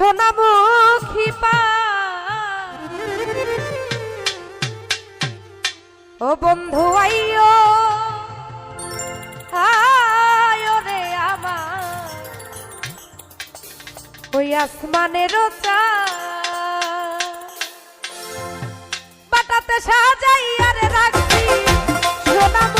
সোনামুখী পা। ও বন্ধু আইও আয়ো রে আমার। ওই আসমানের বাটাতে সাজাই আরে রাখছি সোনামুখী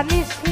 সারা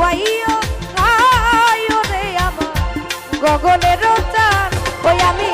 আইও আইও রে আমার গগনের চান ওই আমি